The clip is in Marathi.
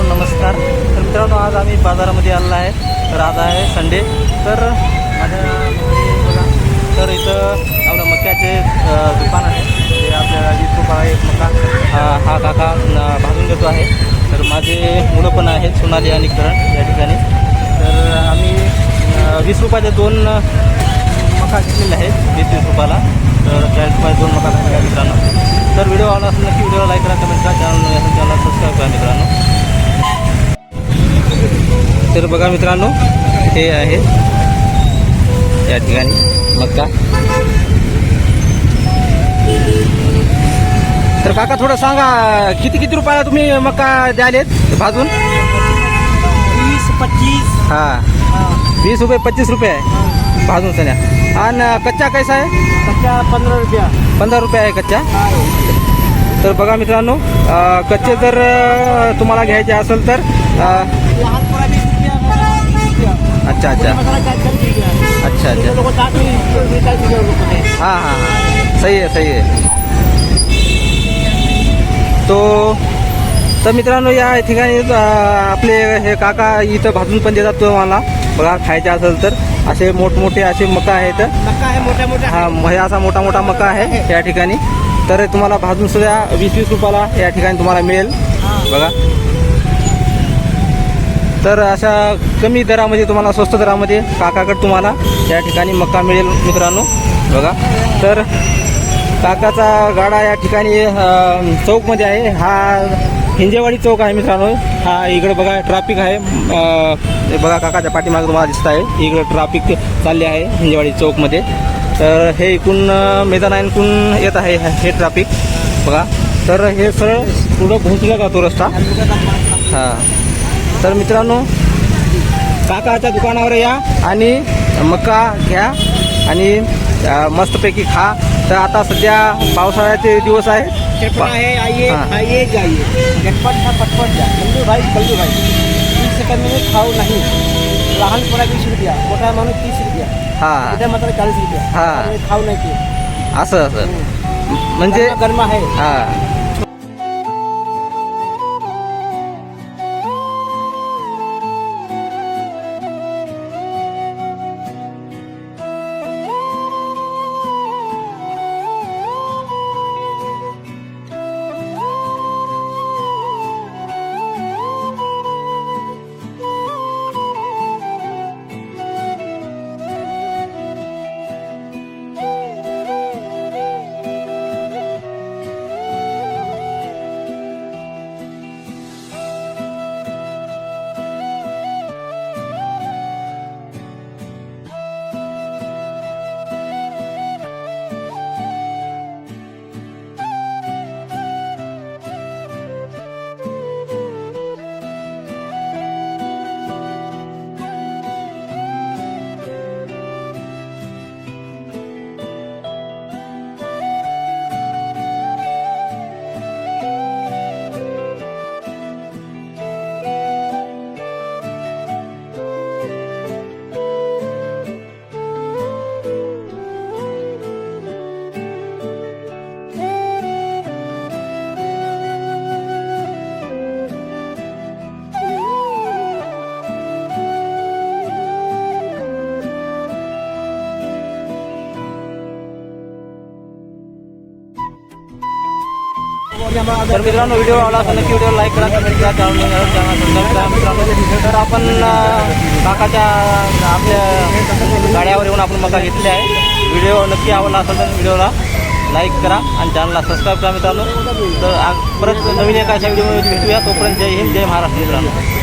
मित्रांनो नमस्कार. तर मित्रांनो आज आम्ही बाजारामध्ये आलेलो आहे. तर आज आहे संडे. तर माझ्या तर इथं आपलं मक्याचे दुकान आहे. ते आपल्याला वीस रुपये एक मका. हा हा काका भाजून देतो आहे. तर माझे मुलं पण आहेत सोनाली आणि करण या ठिकाणी. तर आम्ही वीस रुपयाचे दोन मका घेतलेले आहेत वीस वीस रुपयाला. तर चाळीस रुपये दोन मका मित्रांनो. तर व्हिडिओ आवडला असेल नक्की व्हिडिओला लाईक करा कमेंट करा. चॅनल चॅनलला सबस्क्राईब करा मित्रांनो. तर बघा मित्रांनो हे आहे. या ठिकाणी मक्का. तर काका थोडं सांगा किती किती रुपयाला तुम्ही मक्का द्यालेत भाजून? वीस पच्चीस. हां. वीस रुपये पच्चीस रुपये आहे. भाजून सन्या आणि कच्चा कैसा आहे? कच्चा पंधरा रुपया. पंधरा रुपये आहे कच्चा. तर बघा मित्रांनो कच्चे जर तुम्हाला घ्यायचे असेल तर अं, लहान पोळा वीस रुपया मोठा वीस रुपया अच्छा अच्छा. अच्छा अच्छा. हां हां हां. सही आहे सही आहे. तो तर मित्रांनो या ठिकाणी आपले हे काका इथं भाजून पण देतात तुम्हाला बघा खायचे असेल तर. असे मोठमोठे असे मका आहेत. हा हे असा मोठा मोठा मका आहे या ठिकाणी. तर तुम्हाला भाजून सुद्धा वीस वीस रुपयाला या ठिकाणी तुम्हाला मिळेल. बघा. तर अशा कमी दरामध्ये तुम्हाला स्वस्त दरामध्ये काकाकडे तुम्हाला या ठिकाणी मक्का मिळेल मित्रांनो. बघा. तर काकाचा गाडा या ठिकाणी चौकमध्ये आहे. हा हिंजेवाडी चौक आहे मित्रांनो. हा इकडे बघा ट्रॅफिक आहे. बघा काकाच्या पाठीमागे तुम्हाला दिसत आहे. इकडे ट्रॅफिक चालले आहे हिंजेवाडी चौकमध्ये. तर हे इकडून अं, मैदान येत आहे हे ट्रॅफिक बघा. तर हे सरळ पुढं पोहोचला का तो रस्ता? हां. तर मित्रांनो काकाच्या दुकानावर या आणि मका घ्या आणि मस्तपैकी खा. तर आता सध्या पावसाळ्याचे दिवस आहे आइए जाइए झटपट है पटपट जा. बंधू भाई भाई. तीस सेकंड में खाऊ नाही. लहान पोळा वीस रुपया मोठा माणूस तीस रुपया. हां. मात्र चाळीस रुपया. हाँ. खाऊ नाही असं असं. म्हणजे गरमा आहे. हां. तर मित्रांनो व्हिडिओ आवडला असेल नक्की व्हिडिओ लाईक करा कमेंट करा चॅनल करा मित्रांनो. तर आपण काकाच्या आपल्या गाड्यावर येऊन आपण मका घेतले आहे. व्हिडिओ नक्की आवडला असेल तर व्हिडिओला लाईक करा आणि चॅनलला सबस्क्राईब करा मित्रांनो. तर परत नवीन एका अशा व्हिडिओमध्ये भेटूया. तोपर्यंत जय हिंद जय महाराष्ट्र मित्रांनो.